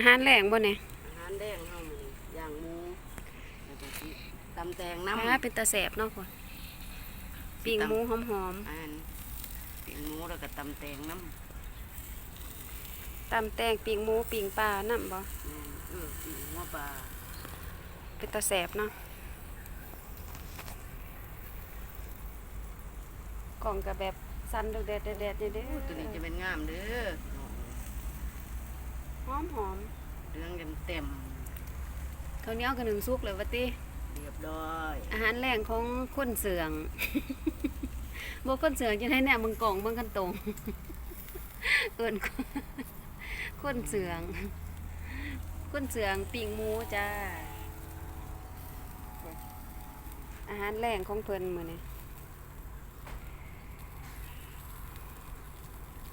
อาหารแรงบ่เนี่ยอาหารแดงเฮามื้อนี้ย่างหมูแล้วก็สิตำแตงน้ำอ่าเป็นตาแสบเนาะพ่อปิ้งหมูหอมอันปิ้งหมูแล้วก็ตำแตงน้ำๆตำแตงปิ้งหมูปิ้งปลานํบ่แม่นเออปิ้งหัวปลาเป็นตาแสบเนาะกล่องก็แบบสั่นแดดๆแดดๆนี่เด้อโอ้ตัวนี้จะเป็นงามเด้อ หอมหอมเรื่องเต็มๆข้าวเหนียวก็หนึ่งสุกเลยว่าติๆเรียบร้อยอาหารแรงของคนเสืองบ่คนเสืองจะให้แน่มึงกล่องเบิ่งกันตรงเอิ้นคนเสืองคนเสืองปิ่งหมูจ้า อาหารแรงของเพิ่นมื้อนี้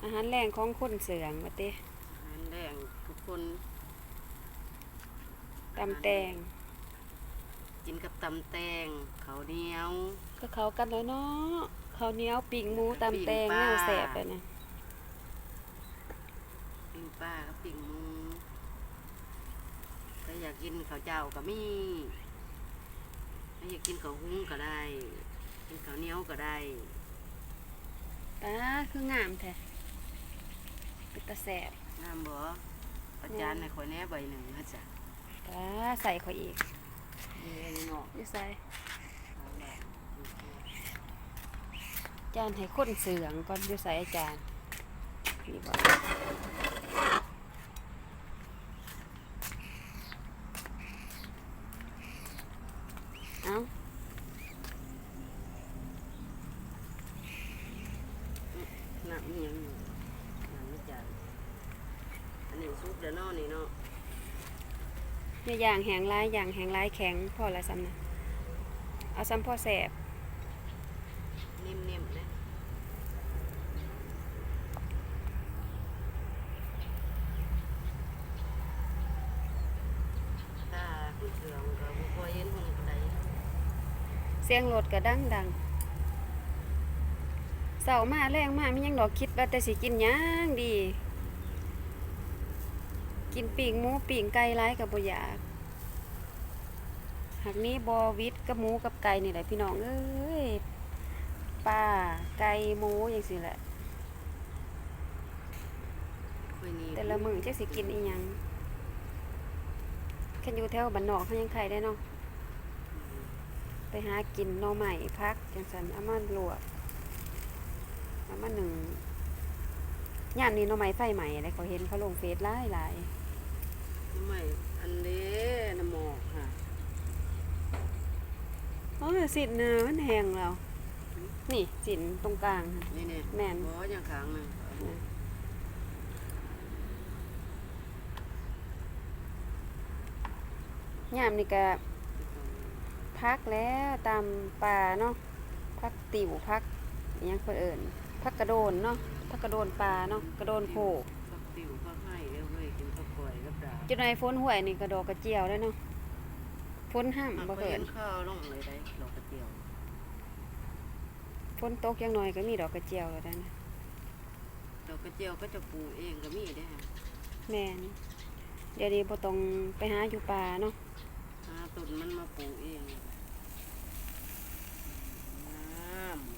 อาหารแรงของคนเสืองว่าติ คนตำแตงกินกับตำแตงข้าวเหนียว ก็เข้ากันแล้วเนาะข้าวเหนียวปิ่งหมูตำแตงปิ้งปลา แนวแสบเลยนะปิ้งปลากับปิ้งหมูถ้าอยากกินข้าวเจ้าก็มีถ้าอยากกินข้าวหุ้งก็ได้ กินข้าวเหนียวก็ได้ตาคืองามแท้เป็นตาแสบน้ำบ่ ประจานให้ข่อยแหน่ใบหนึ่งนะจ๊ะตาใส่เขาอีกนี่อันนี้เนาะนี่ใส่เอาละโอเคจานให้คนเสืองก่อนอยู่ใส่อาจารย์นี่บอกเอา น้ำนี่ยังอยู่น้ำนี่จ้ะอันนี้ซุปเดี๋ยวเนาะนี่เนาะเนี่ยอย่างแหงร้ายอย่างแหงร้ายแข็งพอละซ้ำนะเอาซ้ำพ่อแสบนิ่มๆนะตาผู้เสืองก็บ่ค่อยเห็นหุ่งปานใดเสียงรถก็ดังดังเสามาแรงมามียังดอกคิดว่าแต่สิกินหยังดี กินปีกหมูปีกไก่ร้ายกับบ่อยากหากนี้บอวิทย์กับหมูกับไก่นี่แหละพี่น้องเอ้ยปลาไก่หมูอย่างสิแหละค่อยนี่แต่ละมื้อจักสิกินอีหยังแค่อยู่แถวบ้านนอกเขายังไข่ได้เนาะไปหากินหน่อใหม่พักจังสันเอามาลวกเอามาหนึ่งย่ามนี้หน่อไม้ไฟใหม่อะไรเขาเห็นเขาลงเฟซหลาย หลายไม่อันนี้น้ำหมอกค่ะโอ้ยสินเนื้อมันแห้งแล้วนี่สินตรงกลางค่ะ นี่เนี่ยแม่นบ่อย่างขางหนึงย่ามนี่ก็พักแล้วตามป่าเนาะพักติวพักอหยังเพิ่นเอิ้นพักกระโดนเนาะพักกระโดนปลาเนาะกระโดนโผผักติ๋วผักให้เด้อเว้ยกินข้าวกล้ อยกับดาบจุดในฝนห่วยนี่กระดอกกระเจียวได้เนาะฝนห้ามมันบ่ก็เพิ่เห็นนข้าวลงเลยได้ดอกกระเจียวฝนตกยังน้อยก็มีดอกกระเจียวแล้วได้นะดอกกระเจียวก็จะปลูกเองก็มีได้อฮะแม่นเดี๋ยวนี้บ่ต้องไปหาอยู่ป่าเนาะหาต้นมันมาปลูกเองน้ำ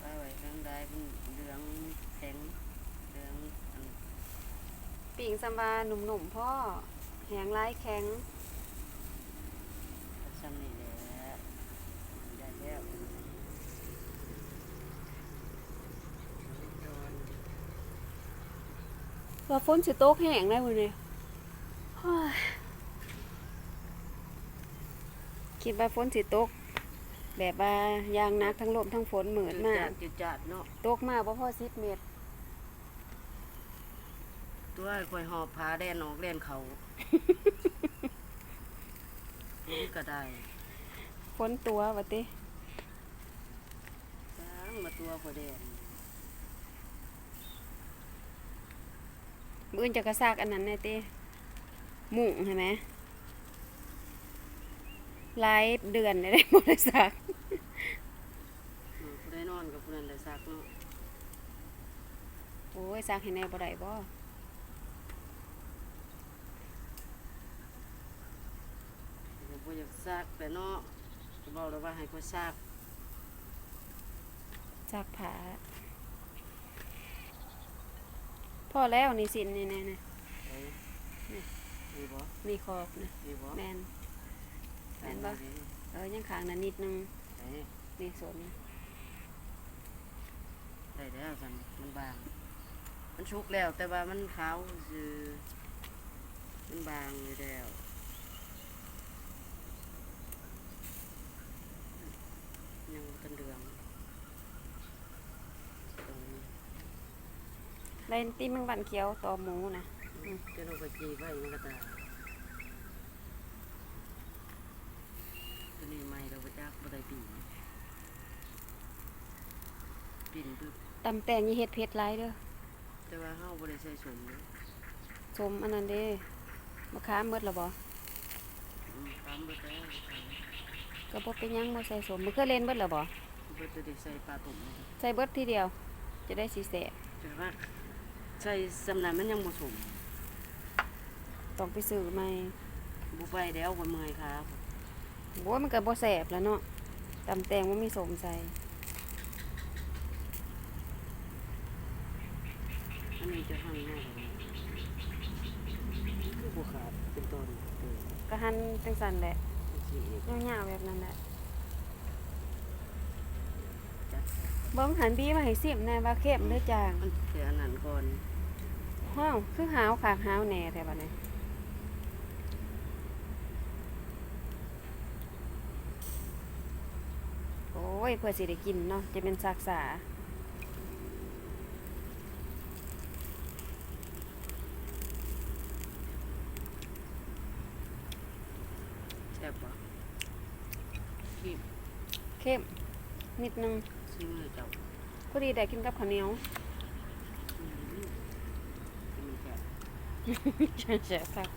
ปลาไว้ข้างใดเป็นเหลืองแข็งเหลืองอัน ปิ่งซัมบาหนุ่มๆพ่อแหงร้ายแข็งซ้ำนี่แหละได้แล้วว่าฝนสิตกแห้งได้มื้อนี้เฮ้ยคิดว่าฝนสิตก แบบว่ายางนักทั้งลมทั้งฝนเหมือดมากจุดจัดเนาะตกมาบ่พอ10เมตร ตัวไอ้คอยหอบพาแดนออกแดนเขานี่ก็ได้ฝนตัวว่าติสร้างมาตัวคอยแดนมื้ออื่นจะกระซากอันนั้นแน่ติมุ้งใช่ไหมหลายเดือนได้บ่ได้ซักอืมผู้ได้นอนกับผู้นั้นได้ซักเนาะโอ้ยซักให้แน่บ่ได้บ่ อยากซักแต่เนาะก็บอกแล้วว่าให้ก็ซักจากผาพอแล้วนี่สินนี่แน่นะเอ้ยนี่ดีบ่นี่ขอบนะดีบ่แมน แม่นบ่ เออยังขางนั้นนิดนึงเอ้ยนี่ส่วนนี้ได้แล้วกันมันบาง มันชุกแล้วแต่ว่ามันขาวคือมันบางอยู่แล้วยังบ่ทันเดืองตรงนี้ ได้ตีมึงบันเขียวต่อหมูนะจะลงไปจีไว้มันก็ตายตัวนี้ไม่เราไปจักบ่ได้ปีนปีนปึ๊บตำแตงยี่เฮ็ดเพชรไรเด้อแต่ว่าเฮาบ่ได้ใส่สมเด้อสมอันนั้นเด้มะขามเบิดและบ่อืมตามเบิดแล้วก็บ่เป็นหยังบ่ใส่สมบ่เคยเล่นเบิดและบ่เบิดจะได้ใส่ปลาตุ่มนะครับใส่เบิดทีเดียว จะได้สีแสบแต่ว่า ใส่สำนักมันยังบ่สมต้องไปซื้อใหม่บ่ไปแล้วก็เมื่อยครับโอ้ยมันก็บ่แสบแล้วเนาะตำแตงบ่มีสมใส่อันนี้จะหั่นง่ายกว่านี้คือบ่ขาดเป็นต้นเออก็หั่นจังซั่นแหละสิเอกยาวๆแบบนั้นแหละจัดเบิ่งหันพี่มาให้ซิมแน่ว่าเข้มหรือจางมันแต่อันนั้นก่อน ฮ้าวคือหาวขากหาวแหน่แท้บัดนี้โอ้ยเพื่อสิได้กินเนาะจะเป็นซากษาแซ่บบ่ขี้เข้มนิดนึงซิมือเจ้าพอดีได้กินกับข้าวเหนียว อืมมันแซ่บ แซ่บครับ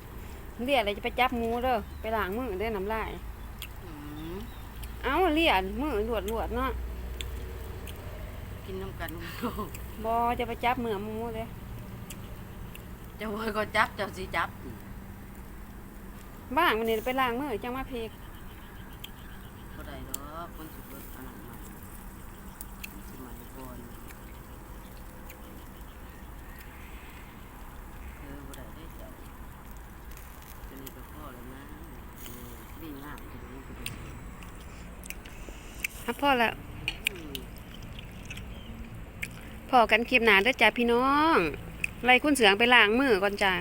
เลี่ยอะไรจะไปจับงูเด้อไปล้างมือเด้อน้ำลายอืมเอ้าเลี่ยมือหลวดหลวดๆเนาะกินน้ำกันบอจะไปจับมือหมูเลยเจ้าว่าก็จับเจ้าสิจับบ้างวันนี้ไปล้างมือจังมาเพก บ่ได้ดอกมันสิเบิดอันนั้นมามันสิใหม่ก่อนเออบ่ได้ได้เจ้าตัวนี้ก็พอแล้วนะเออดีงามตัวนี้ก็ดี ฮับพ่อละอืมพอกันคลิปหนาเด้อจ้าพี่น้อง ไล่คุณเสืองไปล้างมือก่อนจ้า